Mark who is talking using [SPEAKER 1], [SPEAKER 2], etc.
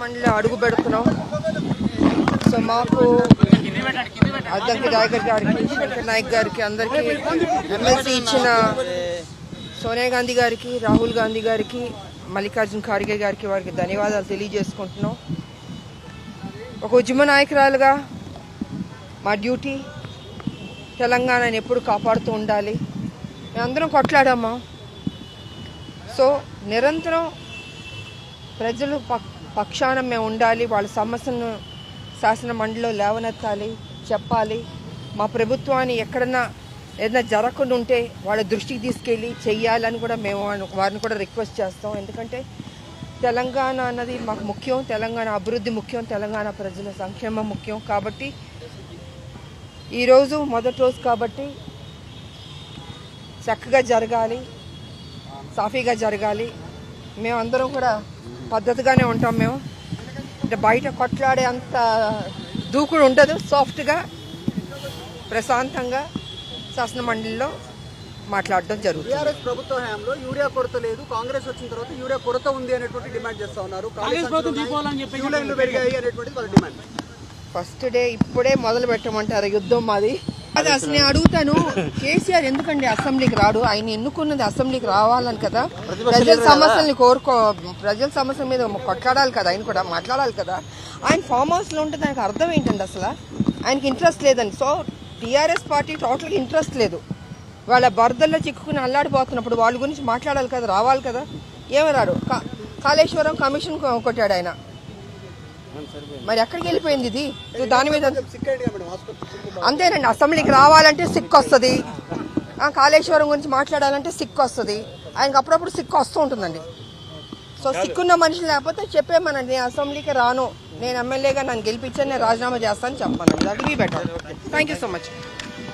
[SPEAKER 1] మండలి అడుగు పెడుతున్నాం. సో మాకు అద్దంకి నాయకర్ గారికి శంకర్ నాయక్ గారికి అందరికీ ఎమ్మెల్సీ ఇచ్చిన సోనియా గాంధీ గారికి రాహుల్ గాంధీ గారికి మల్లికార్జున్ ఖార్గే గారికి వారికి ధన్యవాదాలు తెలియజేసుకుంటున్నాం. ఒక ఉద్యమ నాయకురాలుగా మా డ్యూటీ తెలంగాణని ఎప్పుడు కాపాడుతూ ఉండాలి. మేమందరం కొట్లాడామా? సో నిరంతరం ప్రజలు పక్ పక్షాన మేము ఉండాలి వాళ్ళ సమస్యను శాసన మండలిలో లేవనెత్తాలి చెప్పాలి. మా ప్రభుత్వాన్ని ఎక్కడన్నా ఏదైనా జరగకుండా ఉంటే వాళ్ళ దృష్టికి తీసుకెళ్ళి చెయ్యాలని కూడా మేము వారిని- వారిని కూడా రిక్వెస్ట్ చేస్తాం. ఎందుకంటే తెలంగాణ అన్నది మాకు ముఖ్యం తెలంగాణ అభివృద్ధి ముఖ్యం తెలంగాణ ప్రజల సంక్షేమం ముఖ్యం. కాబట్టి ఈరోజు మొదటి రోజు కాబట్టి చక్కగా జరగాలి సాఫీగా జరగాలి. మేమందరం కూడా పద్ధతిగానే ఉంటాం మేము. అంటే బయట కొట్లాడే అంత దూకుడు ఉండదు. సాఫ్ట్గా ప్రశాంతంగా శాసన మండలిలో మాట్లాడడం జరుగుతుంది.
[SPEAKER 2] టీఆర్ఎస్ ప్రభుత్వ హయాంలో యూరియా కొరత లేదు. కాంగ్రెస్ వచ్చిన తర్వాత యూరియా కొరత ఉంది అనేటువంటి డిమాండ్ చేస్తా ఉన్నారు. పెరిగాయి వాళ్ళ డిమాండ్.
[SPEAKER 1] ఫస్ట్ డే ఇప్పుడే మొదలు పెట్టమంటారు యుద్ధం మాది. అది అసలు నేను అడుగుతాను. కేసీఆర్ ఎందుకండి అసెంబ్లీకి రాడు? ఆయన ఎన్నుకున్నది అసెంబ్లీకి రావాలని కదా? ప్రజల సమస్యల్ని కోరుకో ప్రజల సమస్యల మీద కొట్లాడాలి కదా? ఆయన కూడా మాట్లాడాలి కదా? ఆయన ఫామ్ హౌస్లో ఉంటే దానికి అర్థం ఏంటండి అసలు? ఆయనకి ఇంట్రెస్ట్ లేదండి. సో టీఆర్ఎస్ పార్టీ టోటల్గా ఇంట్రెస్ట్ లేదు. వాళ్ళ బరదల్లో చిక్కుకుని అల్లాడిపోతున్నప్పుడు వాళ్ళ గురించి మాట్లాడాలి కదా? రావాలి కదా? ఏమి రాడు కా- కాళేశ్వరం కమిషన్ కొట్టాడు ఆయన. మరి ఎక్కడికి వెళ్ళిపోయింది ఇది? దాని మీద అంతేనండి అసెంబ్లీకి రావాలంటే సిక్ వస్తుంది ఆ, కాళేశ్వరం గురించి మాట్లాడాలంటే సిక్ వస్తుంది ఆయనకు అప్పుడప్పుడు సిక్ వస్తూ ఉంటుందండి. సో సిక్కున్న మనిషి లేకపోతే చెప్పేమనండి నేను అసెంబ్లీకి రాను. నేను ఎమ్మెల్యేగా నన్ను గెలిపించాను నేను రాజీనామా చేస్తాను చెప్పానండి అది be better. Thank you so much